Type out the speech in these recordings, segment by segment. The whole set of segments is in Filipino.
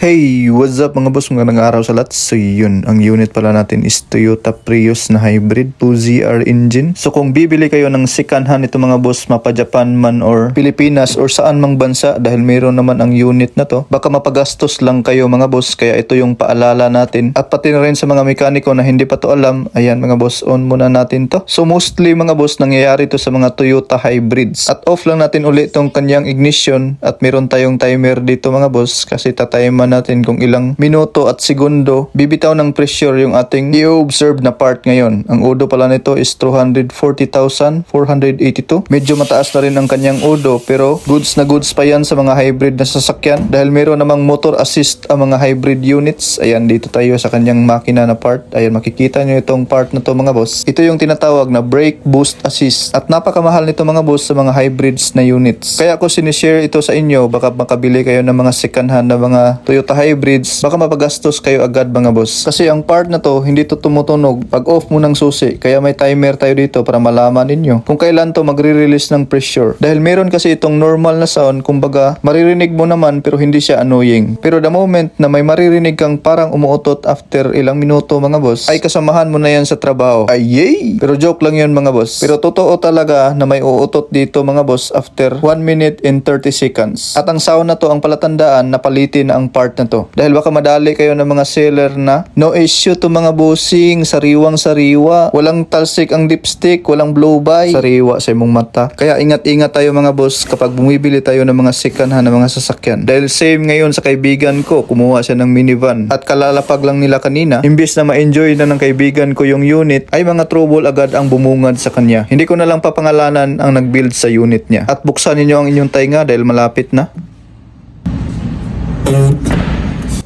Hey, what's up mga boss? Magandang araw sa lahat. So yun, ang unit pala natin is Toyota Prius na hybrid 2ZR engine. So kung bibili kayo ng second hand ito mga boss, mapa Japan man or Pilipinas or saan mang bansa dahil mayroon naman ang unit na to, baka mapagastos lang kayo mga boss. Kaya ito yung paalala natin. At pati na rin sa mga mekaniko na hindi pa to alam, ayan mga boss, on muna natin to. So mostly mga boss, nangyayari to sa mga Toyota hybrids. At off lang natin ulit tong kanyang ignition at meron tayong timer dito mga boss kasi tatimer natin kung ilang minuto at segundo bibitaw ng pressure yung ating i-observe na part ngayon. Ang odo pala nito is 240,482. Medyo mataas na rin ang kanyang odo pero goods na goods pa yan sa mga hybrid na sasakyan dahil meron namang motor assist ang mga hybrid units. Ayan dito tayo sa kanyang makina na part. Ayan makikita nyo itong part na to mga boss. Ito yung tinatawag na brake boost assist at napakamahal nito mga boss sa mga hybrids na units. Kaya ako sinishare ito sa inyo baka makabili kayo ng mga second hand na mga Toyota hybrids baka mapagastos kayo agad mga boss. Kasi ang part na to hindi to tumutunog pag off mo ng susi kaya may timer tayo dito para malaman ninyo kung kailan to magre-release ng pressure. Dahil meron kasi itong normal na sound kumbaga maririnig mo naman pero hindi siya annoying. Pero the moment na may maririnig kang parang umuutot after ilang minuto mga boss ay kasamahan mo na yan sa trabaho. Ay yay! Pero joke lang yun mga boss. Pero totoo talaga na may uutot dito mga boss after 1 minute and 30 seconds. At ang sound na to ang palatandaan na palitin ang part na to. Dahil baka madali kayo ng mga seller na no issue to mga bossing, sariwang sariwa, walang talsik ang dipstick, walang blow by, sariwa sa imong mata. Kaya ingat-ingat tayo mga boss kapag bumibili tayo ng mga second hand na mga sasakyan. Dahil same ngayon sa kaibigan ko, kumuha siya ng minivan at kalalapag lang nila kanina, imbis na ma-enjoy na ng kaibigan ko yung unit, ay mga trouble agad ang bumungad sa kanya. Hindi ko na lang papangalanan ang nag-build sa unit niya. At buksan ninyo ang inyong tainga dahil malapit na.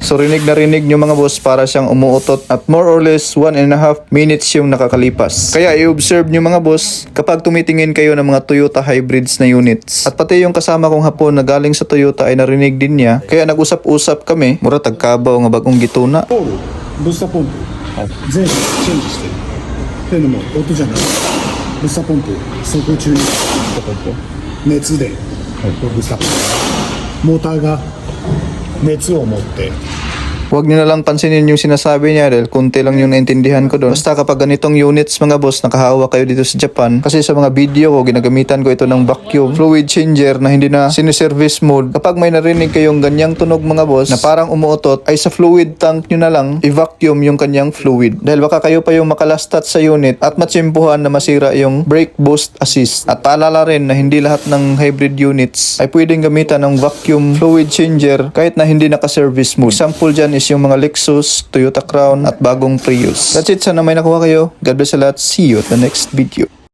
So rinig na rinig nyo mga boss para siyang umuutot at more or less 1 and a half minutes yung nakakalipas. Kaya i-observe nyo mga boss kapag tumitingin kayo ng mga Toyota hybrids na units. At pati yung kasama kong hapon na galing sa Toyota ay narinig din niya. Kaya nag-usap-usap kami. Mura tagkabaw nga bagong gituna. Paul, busta Paul. Zen, change してる。っていうのも音じゃない。ブスタポンプ、走行中に熱でブスタポンプ。モーターが熱を持って。Huwag nyo na lang pansinin yung sinasabi niya dahil kunti lang yung naintindihan ko doon. Basta kapag ganitong units mga boss, nakahawa kayo dito sa Japan. Kasi sa mga video ko, ginagamitan ko ito ng vacuum fluid changer na hindi na siniservice mode. Kapag may narinig kayong ganyang tunog mga boss na parang umuutot, ay sa fluid tank nyo na lang i-vacuum yung kanyang fluid. Dahil baka kayo pa yung makalastat sa unit at matsimpuhan na masira yung brake boost assist. At paalala rin na hindi lahat ng hybrid units ay pwedeng gamitan ng vacuum fluid changer kahit na hindi naka-service mode. Example dyan is yung mga Lexus, Toyota Crown at bagong Prius. That's it. Sana may nakuha kayo. God bless sa lahat. See you at the next video.